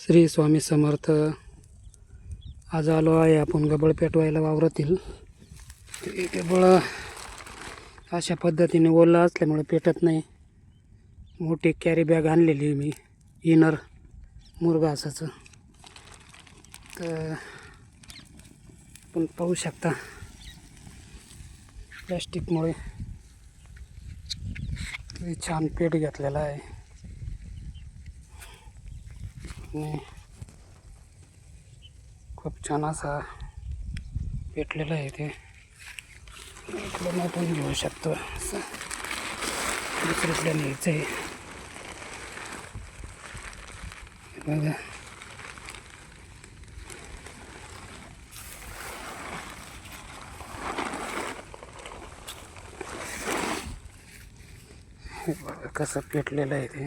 श्री स्वामी समर्थ. आज आलो आहे आपण गबळ पेटवायला वावरतील. ते गबळ अशा पद्धतीने ओला असल्यामुळे पेटत नाही. मोठी कॅरी बॅग आणलेली आहे मी इनर मुरघासाचं तर आपण पाहू शकता प्लॅस्टिकमुळे छान पेट घेतलेला आहे. आणि खूप छान असा पेटलेला आहे ते. इकडून आपण घेऊ शकतो असं. दुसरीकडे न्यायचं आहे. हे बघा. कसं पेटलेलं आहे ते.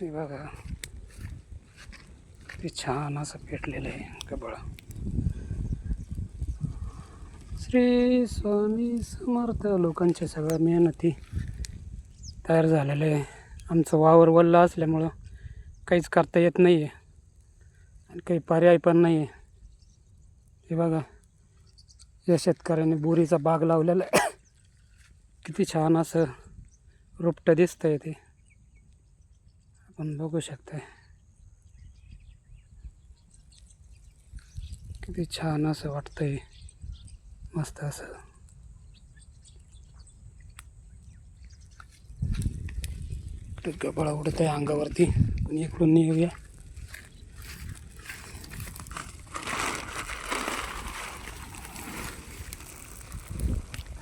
हे बघा. ते छान असं पेटलेलं आहे कबळ श्री स्वामी समर्थ लोकांच्या सगळ्या मेहनती तयार झालेलं आहे. आमचं वावर वल्ला असल्यामुळं काहीच करता येत नाही आहे आणि काही पर्याय पण नाही आहे हे बघा या शेतकऱ्याने बोरीचा बाग लावलेला आहे. किती छान असं रोपटं दिसतं आहे ते. आपण बघू शकताय. किती छान असं वाटतंय. मस्त असं. गबळा उडत आहे अंगावरती. पण इकडून येऊया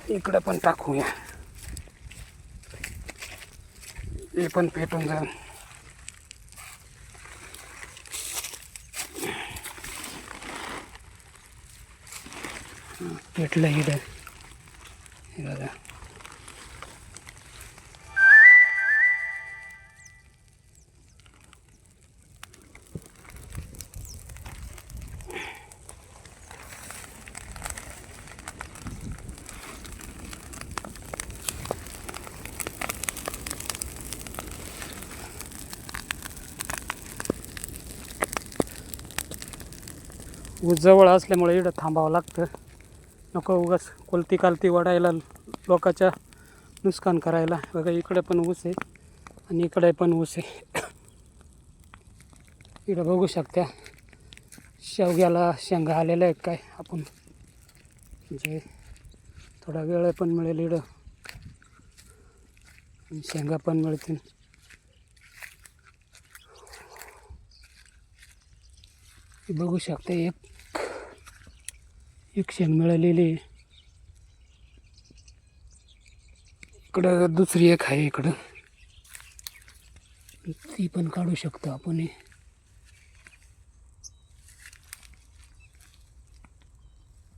इकडं पण टाकूया. हे पण पेटून जाऊन पेटलं हिडं हे बघा. जवळ असल्यामुळे इकडं थांबावं लागतं. नको उगाच कोलती कालती वाढायला लोकाच्या नुकसान करायला. बघा इकडे पण ऊस आहे आणि इकडे पण ऊस आहे. इकडं बघू शकता शेवग्याला शेंगा आलेल्या आहेत काय आपण. म्हणजे थोडा वेळ पण मिळेल इकडं. शेंगा पण मिळतील. बघू शकता एक एक शेंग मिळालेली. इकडं दुसरी एक आहे इकडं. ती पण काढू शकतो आपण.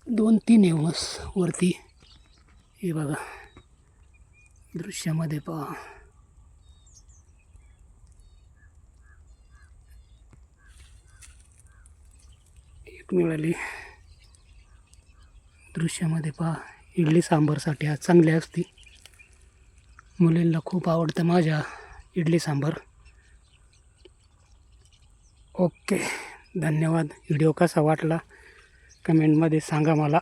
दोन तीन आहे वरती. हे बघा. दृश्यामध्ये पहा. एक मिळाली. दृश्यामध्ये पहा इडली सांबारसाठी आज चांगली असती. मुलींना खूप आवडतं माझ्या इडली सांबार. ओके धन्यवाद. व्हिडिओ कसा वाटला? कमेंटमध्ये सांगा मला.